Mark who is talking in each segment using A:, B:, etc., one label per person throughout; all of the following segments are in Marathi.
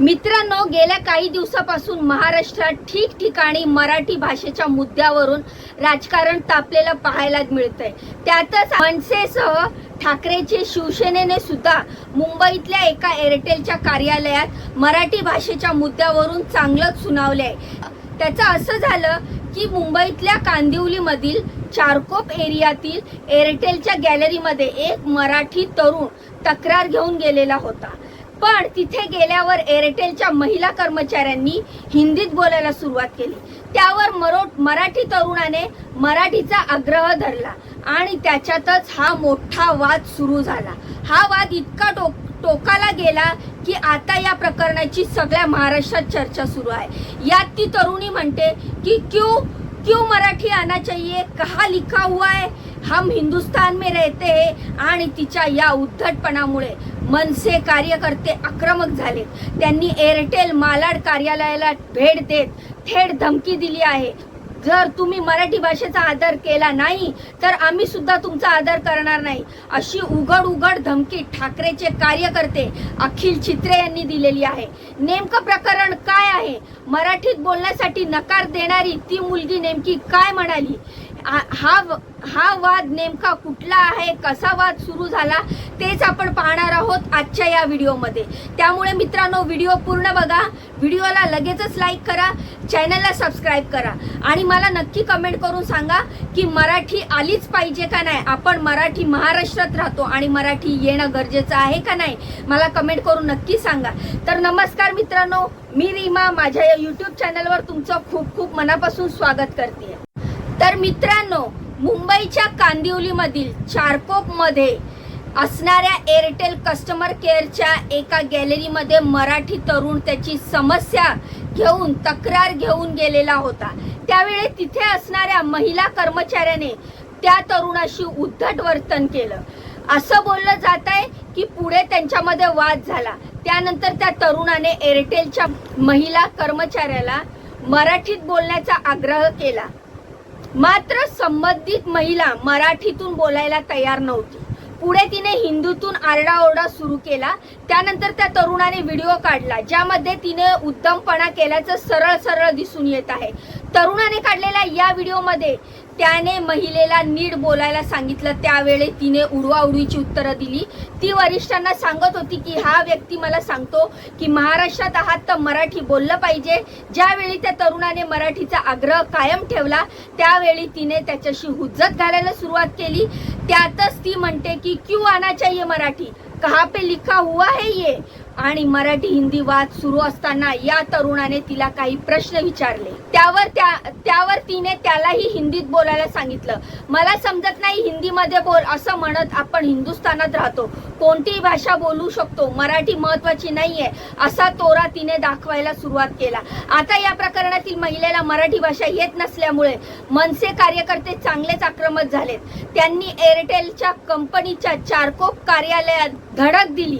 A: मित्रांनो गेल्या काही दिवसापासून महाराष्ट्रात ठिकठिकाणी मराठी भाषेच्या मुद्द्यावरून राजकारण तापलेलं पाहायला मिळतंय. त्यातच मनसेसह ठाकरेचे शिवसेनेने सुद्धा मुंबईतल्या एका एअरटेलच्या कार्यालयात मराठी भाषेच्या मुद्द्यावरून चांगलंच सुनावले आहे त्याचं असं झालं की मुंबईतल्या कांदिवलीमधील चारकोप एरियातील एअरटेलच्या गॅलरीमध्ये एक मराठी तरुण तक्रार घेऊन गेलेला होता. पण तिथे गेल्यावर एअरटेलच्या महिला कर्मचाऱ्यांनी हिंदीत बोलायला सुरुवात केली. त्यावर मरो मराठी तरुणाने मराठीचा आग्रह धरला आणि त्याच्यातच हा मोठा वाद सुरू झाला. हा वाद इतका टोक टोकाला गेला की आता या प्रकरणाची सगळ्या महाराष्ट्रात चर्चा सुरू आहे. यात ती तरुणी म्हणते की क्यू क्यों मराठी आना चाहिए? कहा लिखा हुआ है? हम हिंदुस्तान में रहते हैं आणि तिच्या या उद्धटपणामुळे मनसे कार्यकर्ते आक्रमक झाले. त्यांनी एअरटेल मालाड कार्यालयाला भेट देत थेट धमकी दिली आहे. जर तुम्ही मराठी भाषेचा आदर केला नाही तर आम्ही सुद्धा तुमचा आदर करणार नाही. अशी उघड उघड धमकी ठाकरेचे कार्यकर्ते अखिल चित्रे यांनी दिलेली आहे. नेमकं प्रकरण काय आहे? मराठीत बोलण्यासाठी नकार देणारी ती मुलगी नेमकी काय म्हणाली? हा हा वाद नेमका कुठला आहे कसा वाद सुरू झाला तेच आपण पाहणार आहोत आजच्या या व्हिडिओमध्ये. त्यामुळे मित्रांनो व्हिडिओ पूर्ण बघा. व्हिडिओला लगेचच लाईक करा चॅनलला सबस्क्राईब करा. आणि मला नक्की कमेंट करून सांगा की मराठी आलीच पाहिजे का नाही? आपण मराठी महाराष्ट्रात राहतो आणि मराठी येणं गरजेचं आहे का नाही? मला कमेंट करून नक्की सांगा. तर नमस्कार मित्रांनो मी रीमा. माझ्या या यूट्यूब चॅनलवर तुमचं खूप खूप मनापासून स्वागत करते तर मित्रांनो मुंबईच्या कांदिवलीमधील चारकोपमध्ये असणाऱ्या एअरटेल कस्टमर केअरच्या एका गॅलरीमध्ये मराठी तरुण त्याची समस्या घेऊन तक्रार घेऊन गेलेला होता. त्यावेळी तिथे असणाऱ्या महिला कर्मचाऱ्याने त्या तरुणाशी उद्धट वर्तन केलं. असं बोललं जात आहे की पुढे त्यांच्यामध्ये वाद झाला. त्यानंतर त्या तरुणाने एअरटेलच्या महिला कर्मचाऱ्याला मराठीत बोलण्याचा आग्रह केला. मात्र संबंधित महिला मराठीतून बोलायला तयार नव्हती. पुढे तिने हिंदूतून आरडाओरडा सुरू केला. त्यानंतर त्या तरुणाने व्हिडिओ काढला ज्यामध्ये तिने उद्दमपणा केल्याचं सरळ सरळ दिसून येत आहे. तरुणाने काढलेल्या या व्हिडिओमध्ये त्याने महिलेला नीट बोलायला सांगितलं. त्यावेळी तिने उडवाउडवीची उत्तरं दिली. ती वरिष्ठांना सांगत होती की हा व्यक्ती मला सांगतो की महाराष्ट्रात आहात तर मराठी बोललं पाहिजे. ज्यावेळी त्या तरुणाने मराठीचा आग्रह कायम ठेवला त्यावेळी तिने त्याच्याशी हुज्जत घालायला सुरुवात केली. त्यातच ती म्हणते की क्यू आना चाहिए मराठी? कहा पे लिखा हुआ है ये? आणि मराठी हिंदी वाद सुरू असताना या तरुणाने तिला काही प्रश्न विचारले. त्यावर त्या त्यावर तिने त्यालाही हिंदीत बोलायला सांगितलं. मला समजत नाही हिंदीमध्ये बोल असं म्हणत आपण हिंदुस्थानात राहतो. कोणतीही भाषा बोलू शकतो. मराठी महत्वाची नाहीये असा तोरा तिने दाखवायला सुरुवात केला. आता या प्रकरणातील महिलेला मराठी भाषा येत नसल्यामुळे मनसे कार्यकर्ते चांगलेच आक्रमक झालेत. त्यांनी एअरटेलच्या कंपनीच्या चारकोप कार्यालयात धडक दिली.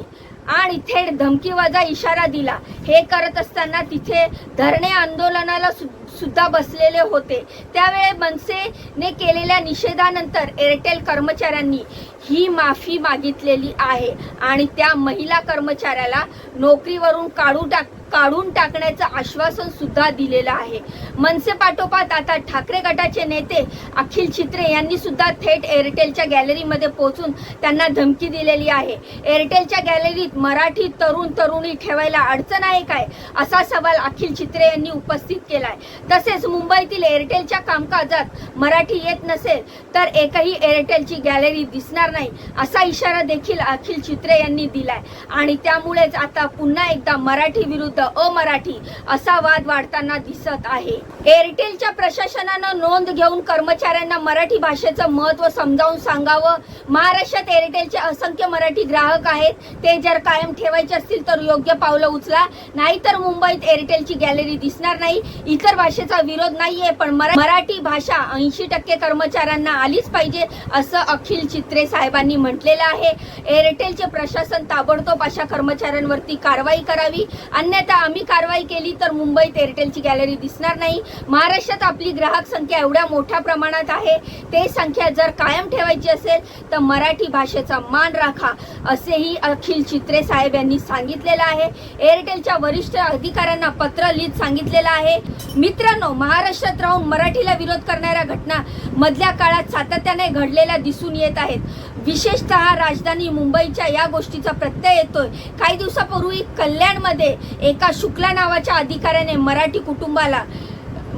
A: आणि थेट धमकीवाजा इशारा दिला. हे करत असताना तिथे धरणे आंदोलनाला सु- सुद्धा बसलेले होते. त्यावेळी मनसेने केलेल्या निषेधानंतर एअरटेल कर्मचाऱ्यांनी ही माफी मागितलेली आहे आणि त्या महिला कर्मचाऱ्याला नोकरीवरून काढू टाक काढून टाकण्याचं आश्वासन सुद्धा दिलेलं आहे. मनसे पाठोपाठ आता ठाकरे गटाचे नेते अखिल चित्रे यांनी सुद्धा थेट एअरटेलच्या गॅलरीमध्ये पोहोचून त्यांना धमकी दिलेली आहे. एअरटेलच्या गॅलरीत मराठी तरुण तरुणी ठेवायला अडचण आहे काय? असा सवाल अखिल चित्रे यांनी उपस्थित केलाय. तसेच मुंबईतील एअरटेलच्या कामकाजात मराठी येत नसेल तर एकही एअरटेलची गॅलरी दिसणार नाही असा इशारा देखील अखिल चित्रे यांनी दिलाय. आणि त्यामुळेच आता पुन्हा एकदा मराठी विरुद्ध अमराठी असा वाद वाढताना दिसत आहे. एअरटेलच्या प्रशासनानं नोंद घेऊन कर्मचाऱ्यांना मराठी भाषेचं महत्त्व समजावून सांगावं. महाराष्ट्रात एअरटेलचे असंख्य मराठी ग्राहक आहेत. ते जर कायम ठेवायचे असतील तर योग्य पावलं उचला. नाहीतर मुंबईत एअरटेलची गॅलरी दिसणार नाही. इतर भाषा भाषेचा विरोध नाहीये पण मराठी भाषा ऐंशी टक्के कर्मचाऱ्यांना आलीच पाहिजे असं अखिल चित्रे साहेबांनी म्हटलेलं आहे. एअरटेलचे प्रशासन ताबडतोब अशा कर्मचाऱ्यांवरती कारवाई करावी. अन्यथा आम्ही कारवाई केली तर मुंबईत एअरटेलची गॅलरी दिसणार नाही. महाराष्ट्रात आपली ग्राहक संख्या एवढ्या मोठ्या प्रमाणात आहे ते संख्या जर कायम ठेवायची असेल तर मराठी भाषेचा मान राखा असेही अखिल चित्रे साहेब यांनी सांगितलेलं आहे. एअरटेलच्या वरिष्ठ अधिकाऱ्यांना पत्र लिहित सांगितलेलं आहे. मित्र मित्रांनो महाराष्ट्रात राहून मराठीला विरोध करणाऱ्या घटना मधल्या काळात सातत्याने घडलेल्या दिसून येत आहेत. विशेषतः राजधानी मुंबईच्या या गोष्टीचा प्रत्यय येतोय. काही दिवसापूर्वी कल्याणमध्ये एका शुक्ला नावाच्या अधिकाऱ्याने मराठी कुटुंबाला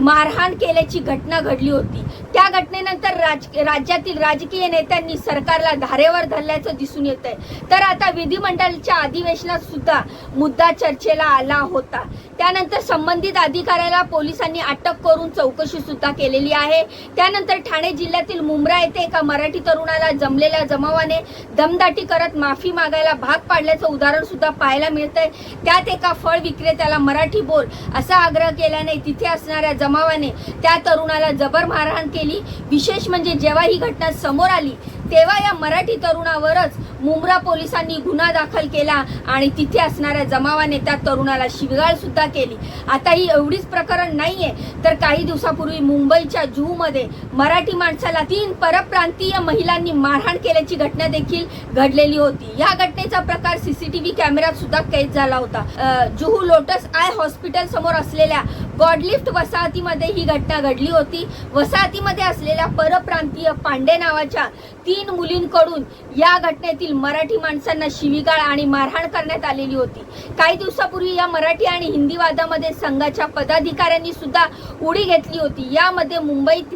A: मारहाण केल्याची घटना घडली होती. त्या घटनेनंतर राज राज्यातील राजकीय नेत्यांनी सरकारला धारेवर धरल्याचं दिसून येत आहे तर आता विधिमंडळाच्या अधिवेशनात सुद्धा मुद्दा चर्चेला आला होता. त्यानंतर संबंधित अधिकाऱ्याला पोलिसांनी अटक करून चौकशी सुद्धा केलेली आहे. त्यानंतर ठाणे जिल्ह्यातील मुंब्रा येथे एका मराठी तरुणाला जमलेल्या जमावाने दमदाटी करत माफी मागायला भाग पाडल्याचं उदाहरण सुद्धा पाहायला मिळतंय. त्यात एका फळ विक्रेत्याला मराठी बोल असा आग्रह केल्याने तिथे असणाऱ्या जमावाने त्या तरुणाला जबर मारहाण केली. विशेष म्हणजे जेव्हा ही घटना समोर आली तेव्हा या मराठी तरुणावरच मुंब्रा पोलिसांनी गुन्हा दाखल केला आणि तिथे असणाऱ्या जमावाने त्या तरुणाला शिवगाळ सुद्धा केली. आता ही एवढीच प्रकरण नाहीये तर काही दिवसापूर्वी मुंबईच्या जुहूमध्ये मराठी माणसाला तीन परप्रांतीय महिलांनी मारहाण केल्याची घटना देखील घडलेली होती. या घटनेचा प्रकार सीसीटीव्ही कॅमेऱ्यात सुद्धा कैद झाला होता. जुहू लोटस आय हॉस्पिटल समोर असलेल्या गॉडलिफ्ट वसाहतीमध्ये ही घटना घडली होती. वसाहतीमध्ये असलेल्या परप्रांतीय पांडे नावाच्या तीन तीन मुलींकडून या घटनेतील मराठी माणसांना शिवीगाळ आणि मारहाण करण्यात आलेली होती. काही दिवसापूर्वी या मराठी आणि हिंदी वादामध्ये संघाच्या पदाधिकाऱ्यांनी सुद्धा उडी घेतली होती. यामध्ये मुंबईत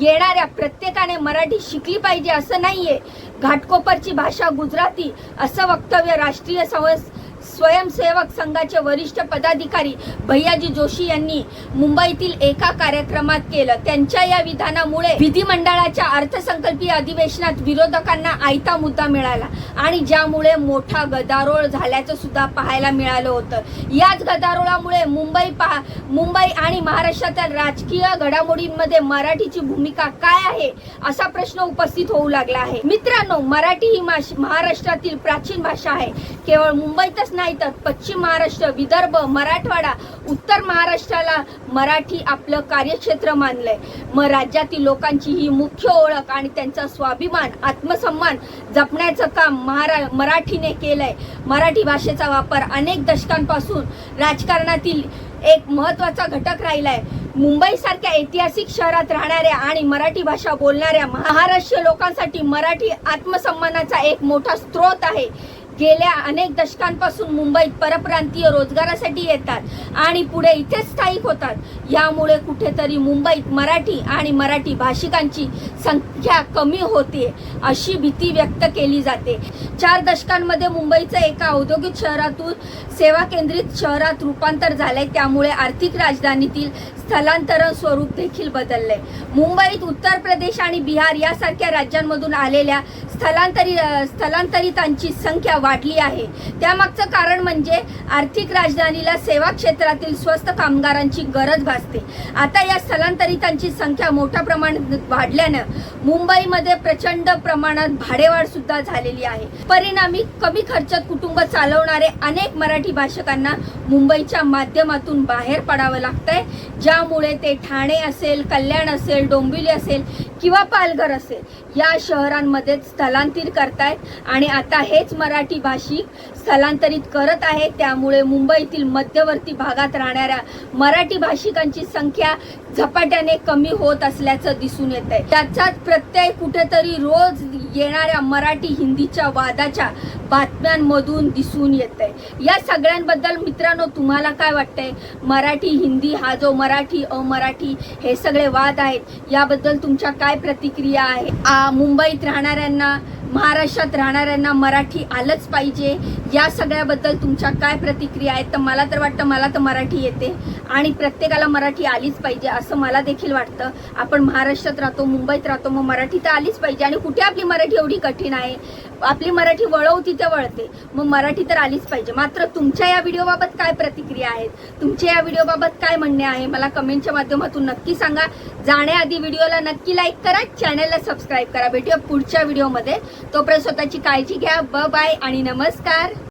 A: येणाऱ्या प्रत्येकाने मराठी शिकली पाहिजे असं नाहीये. घाटकोपरची भाषा गुजराती असं वक्तव्य राष्ट्रीय संवस स्वयंसेवक संघाचे वरिष्ठ पदाधिकारी भैयाजी जोशी यांनी मुंबईतील एका कार्यक्रमात केलं. त्यांच्या या विधानामुळे विधिमंडळाच्या अर्थसंकल्पीय अधिवेशनात विरोधकांना आयता मुद्दा मिळाला आणि ज्यामुळे मोठा गदारोळ झाल्याचं सुद्धा पाहायला मिळालं होतं. याच गदारोळामुळे मुंबई पहा मुंबई आणि महाराष्ट्रातील राजकीय घडामोडींमध्ये मराठीची भूमिका काय आहे असा प्रश्न उपस्थित होऊ लागला आहे. मित्रांनो मराठी ही माश- महाराष्ट्रातील प्राचीन भाषा आहे. केवळ मुंबईतच नाही तर पश्चिम महाराष्ट्र विदर्भ मराठवाडा उत्तर महाराष्ट्राला मराठी आपलं कार्यक्षेत्र मानलंय. मग राज्यातील लोकांची ही मुख्य ओळख आणि त्यांचा स्वाभिमान आत्मसन्मान जपण्याचं काम महारा मराठीने केलंय. मराठी भाषेचा वापर अनेक दशकांपासून राजकारणातील एक महत्त्वाचा घटक राहिलाय. आहे मुंबईसारख्या ऐतिहासिक शहरात राहणाऱ्या आणि मराठी भाषा बोलणाऱ्या महाराष्ट्र लोकांसाठी मराठी आत्मसन्मानाचा एक मोठा स्रोत आहे. गेल्या अनेक दशकांपासून मुंबईत परप्रांतीय रोजगारासाठी येतात आणि पुढे इथेच स्थायिक होतात. यामुळे कुठेतरी मुंबईत मराठी आणि मराठी भाषिकांची संख्या कमी होते अशी भीती व्यक्त केली जाते. चार दशकांमध्ये मुंबईचं एका औद्योगिक शहरातून सेवा केंद्रित शहरात रूपांतर झालंय. त्यामुळे आर्थिक राजधानीतील स्थलांतरण स्वरूप देखील बदललंय. मुंबईत उत्तर प्रदेश आणि बिहार यासारख्या राज्यांमधून आलेल्या स्थलांतरी स्थलांतरितांची संख्या वाढली आहे. त्यामागचं कारण म्हणजे आर्थिक राजधानीला सेवा क्षेत्रातील स्वस्त कामगारांची गरज भासते. आता या स्थलांतरितांची संख्या मोठ्या प्रमाणात वाढल्यानं मुंबईमध्ये प्रचंड प्रमाणात भाडेवाढ सुद्धा झालेली आहे. परिणामी कमी खर्चात कुटुंब चालवणारे अनेक मराठी भाषकांना मुंबईच्या माध्यमातून बाहेर पडावं लागतंय. ज्यामुळे ते ठाणे असेल कल्याण असेल डोंबिवली असेल किंवा पालघर असेल. या शहरांमध्ये स्थलांतर करतायत. आणि आता हेच मराठी भाषिक स्थलांतरित करत आहे. त्यामुळे मुंबईतील मध्यवर्ती भागात राहणाऱ्या मराठी भाषिकांची संख्या झपाट्याने कमी होत असल्याचं दिसून येत आहे त्याचाच प्रत्यय कुठेतरी रोज येणाऱ्या मराठी हिंदीच्या वादाच्या बातम्यांमधून दिसून येत आहे या सगळ्यांबद्दल मित्रांनो तुम्हाला काय वाटतंय? मराठी हिंदी हा जो मराठी अमराठी हे सगळे वाद आहेत याबद्दल तुमच्या काय प्रतिक्रिया आहे? आ, मुंबईत राहणाऱ्यांना महाराष्ट्रात राहणाऱ्यांना मराठी आलंच पाहिजे. या सगळ्याबद्दल तुमच्या काय प्रतिक्रिया आहेत? तर मला तर वाटतं मला तर मराठी येते. आणि प्रत्येकाला मराठी आलीच पाहिजे असं मला देखील वाटतं. आपण महाराष्ट्रात राहतो मुंबईत राहतो मग मराठी तर आलीच पाहिजे. आणि कुठे आपली मराठी एवढी कठीण आहे? आपली मराठी वळवती तिथे वळते. मग मराठी तर आलीच पाहिजे. मात्र तुमच्या या व्हिडिओबाबत काय प्रतिक्रिया आहेत? तुमच्या या व्हिडिओबाबत काय म्हणणे आहे? मला कमेंटच्या माध्यमातून नक्की सांगा. जाण्याआधी व्हिडिओला नक्की लाईक करा. चॅनलला सबस्क्राईब करा. भेटूया पुढच्या व्हिडिओमध्ये तोपर्यंत स्वतःची काळजी घ्या. ब बाय आणि नमस्कार.